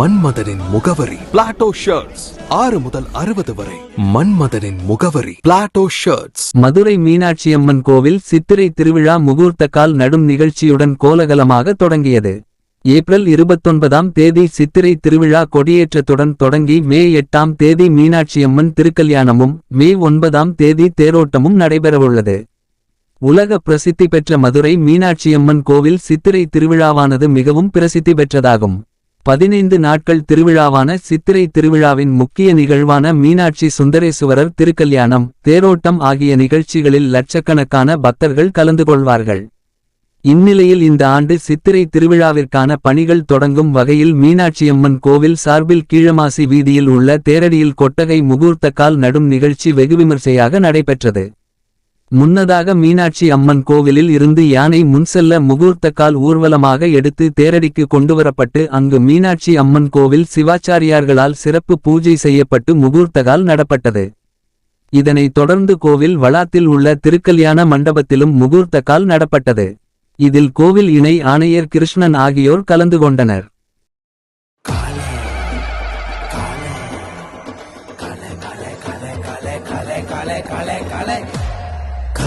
மன்மதனின் முகவரி. Plato shirts ஆறு முதல் அறுபது வரை. மன்மதனின் முகவரி. பிளாட்டோ ஷர்ட்ஸ் மதுரை மீனாட்சியம்மன் கோவில் சித்திரை திருவிழா முகூர்த்த கால் நடும் நிகழ்ச்சியுடன் கோலகலமாக தொடங்கியது. ஏப்ரல் இருபத்தொன்பதாம் தேதி சித்திரை திருவிழா கொடியேற்றத்துடன் தொடங்கி மே எட்டாம் தேதி மீனாட்சியம்மன் திருக்கல்யாணமும் மே ஒன்பதாம் தேதி தேரோட்டமும் நடைபெறவுள்ளது. உலக பிரசித்தி பெற்ற மதுரை மீனாட்சியம்மன் கோவில் சித்திரை திருவிழாவானது மிகவும் பிரசித்தி பெற்றதாகும். பதினைந்து நாட்கள் திருவிழாவான சித்திரை திருவிழாவின் முக்கிய நிகழ்வான மீனாட்சி சுந்தரேசுவரர் திருக்கல்யாணம் தேரோட்டம் ஆகிய நிகழ்ச்சிகளில் லட்சக்கணக்கான பக்தர்கள் கலந்து கொள்வார்கள். இந்நிலையில் இந்த ஆண்டு சித்திரை திருவிழாவிற்கான பணிகள் தொடங்கும் வகையில் மீனாட்சியம்மன் கோவில் சார்பில் கீழமாசி வீதியில் உள்ள தேரடியில் கொட்டகை முகூர்த்தக்கால் நடும் நிகழ்ச்சி வெகுவிமர்சையாக நடைபெற்றது. முன்னதாக மீனாட்சி அம்மன் கோவிலில் இருந்து யானை முன்செல்ல முகூர்த்தக்கால் ஊர்வலமாக எடுத்து தேரடிக்கு கொண்டுவரப்பட்டு அங்கு மீனாட்சி அம்மன் கோவில் சிவாச்சாரியார்களால் சிறப்பு பூஜை செய்யப்பட்டு முகூர்த்தகால் நடப்பட்டது இதனைத் தொடர்ந்து கோவில் வளாத்தில் உள்ள திருக்கல்யாண மண்டபத்திலும் முகூர்த்தக்கால் நடப்பட்டது இதில் கோவில் இணை ஆணையர் கிருஷ்ணன் ஆகியோர் கலந்து கொண்டனர்